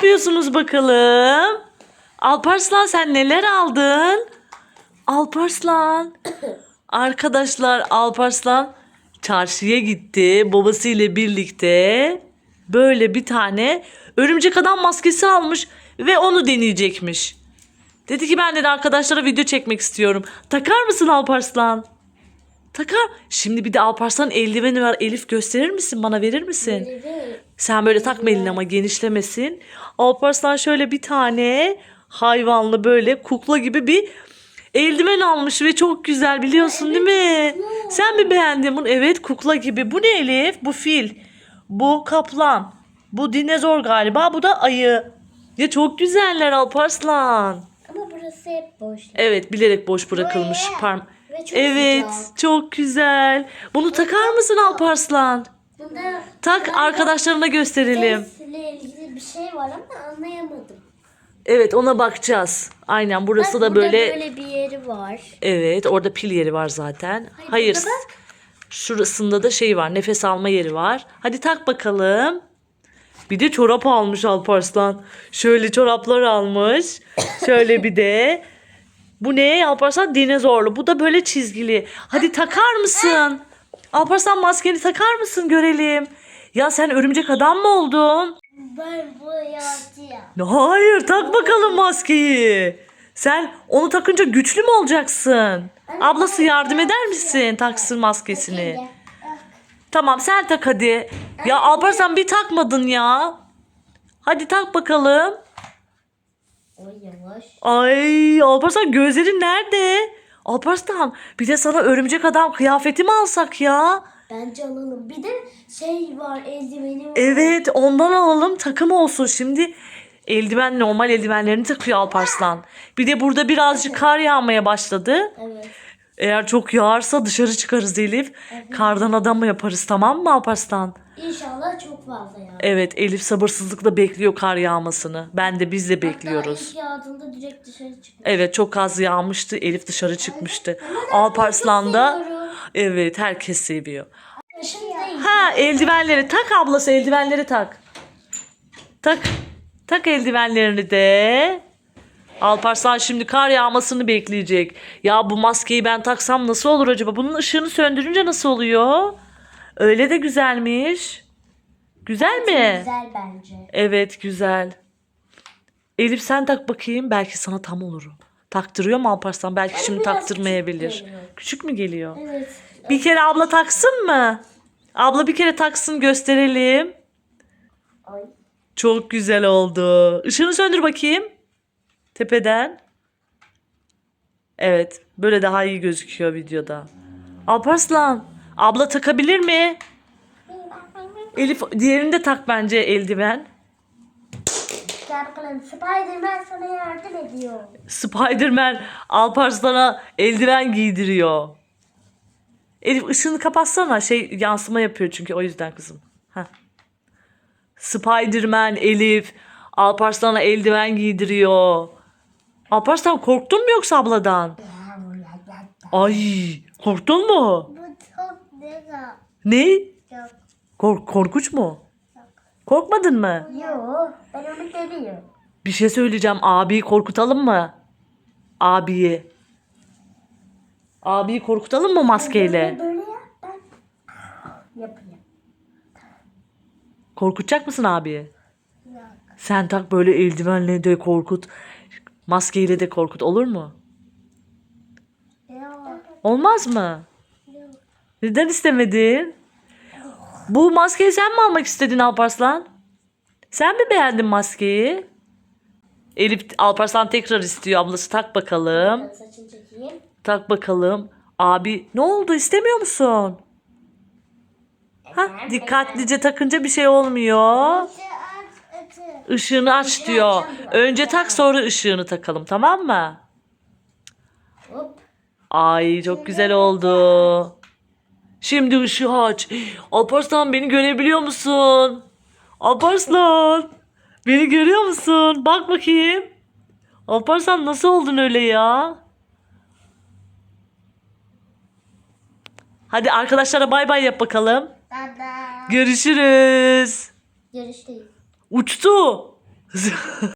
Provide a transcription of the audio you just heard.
yapıyorsunuz bakalım? Alparslan sen neler aldın? Alparslan. Arkadaşlar Alparslan çarşıya gitti. Babasıyla birlikte böyle bir tane örümcek adam maskesi almış ve onu deneyecekmiş. Dedi ki ben de arkadaşlara video çekmek istiyorum. Takar mısın Alparslan? Takar. Şimdi bir de Alparslan eldiveni var. Elif gösterir misin? Bana verir misin? Evet. Sen böyle takma elini ama genişlemesin. Alparslan şöyle bir tane hayvanlı böyle kukla gibi bir eldiven almış ve çok güzel biliyorsun değil mi? Sen mi beğendin bunu? Evet kukla gibi. Bu ne Elif? Bu fil. Bu kaplan. Bu dinozor galiba. Bu da ayı. Ya çok güzeller Alparslan. Ama burası hep boş. Evet bilerek boş bırakılmış. Ve- Parm Ve çok evet sıcak. çok güzel. Bunu takar mısın Alparslan? Bunda Tak arkadaşlarına gösterelim. sesle ilgili bir şey var ama anlayamadım. Evet ona bakacağız. Aynen burası Bak, da burada böyle böyle bir yeri var. evet orada pil yeri var zaten. Hayır, Hayır. burada bak. Şurasında da şey var. Nefes alma yeri var. Hadi tak bakalım. Bir de çorap almış Alparslan. Şöyle çoraplar almış. Şöyle bir de. Bu ne Alparslan? Dinozorlu. Bu da böyle çizgili. Hadi takar mısın? Alparslan maskeni takar mısın görelim. Ya sen örümcek adam mı oldun? Ben bu yatıya. Hayır tak bakalım maskeyi. Sen onu takınca güçlü mü olacaksın? Ablası yardım eder misin taksın maskesini? Tamam sen tak hadi. Ya Alparslan bir takmadın ya. Hadi tak bakalım. O yavaş. Ay Alparslan gözlerin nerede? Alparslan bir de sana örümcek adam kıyafeti mi alsak ya? Bence alalım. Bir de şey var eldiveni var. Evet ondan alalım takım olsun. Şimdi eldiven normal eldivenlerini takıyor Alparslan. Bir de burada birazcık kar yağmaya başladı. Evet. Eğer çok yağarsa dışarı çıkarız Elif. Kardan adam mı yaparız tamam mı Alparslan? İnşallah çok fazla ya. Evet Elif sabırsızlıkla bekliyor kar yağmasını. Ben de biz de bekliyoruz. Hatta ilk yağdığında direkt dışarı çıkmış. Evet çok az yağmıştı. Elif dışarı çıkmıştı. Alparslan da evet herkes seviyor. Ha eldivenleri tak ablası eldivenleri tak. Tak. Tak eldivenlerini de. Alparslan şimdi kar yağmasını bekleyecek. Ya bu maskeyi ben taksam nasıl olur acaba? Bunun ışığını söndürünce nasıl oluyor? Öyle de güzelmiş. Güzel mi? güzel bence. Evet güzel. Elif sen tak bakayım. Belki sana tam olur. Taktırıyor mu Alparslan? Belki şimdi biraz taktırmayabilir. küçük geliyor. Küçük mü geliyor? Evet. Bir kere abla taksın mı? Abla bir kere taksın gösterelim. Ay. Çok güzel oldu. Işığını söndür bakayım. Tepeden. Evet. Böyle daha iyi gözüküyor videoda. Alparslan. Abla takabilir mi? Elif diğerini de tak bence eldiven. Bakalım Spiderman sana yardım ediyor. Spiderman Alparslan'a eldiven giydiriyor. Elif ışığını kapatsana. Şey yansıma yapıyor çünkü o yüzden kızım. Heh. Spiderman Elif Alparslan'a eldiven giydiriyor. Alparslan korktun mu yoksa abladan? Ay korktun mu? Ne? Kork korkunç mu? Korkmadın mı? Yo ben onu deniyorum. Bir şey söyleyeceğim. Abiyi korkutalım mı? Abiyi. Abiyi korkutalım mı maskeyle? Böyle yap ben. Yapayım. Korkutacak mısın abiyi? Yok. Sen tak böyle eldivenle de korkut. Maskeyle de korkut olur mu? Yok. Olmaz mı? Neden istemedin? Bu maskeyi sen mi almak istedin Alparslan? Sen mi beğendin maskeyi? Elif Alparslan tekrar istiyor. Ablası tak bakalım. Saçını çekeyim. Tak bakalım. Abi ne oldu istemiyor musun? Ha dikkatlice takınca bir şey olmuyor. Işığını aç diyor. Önce tak sonra ışığını takalım tamam mı? Ay çok güzel oldu. Şimdi ışığı aç. Alparslan beni görebiliyor musun? Alparslan. Beni görüyor musun? Bak bakayım. Alparslan nasıl oldun öyle ya? Hadi arkadaşlara bay bay yap bakalım. Baba. Görüşürüz. Görüşteyim. Uçtu.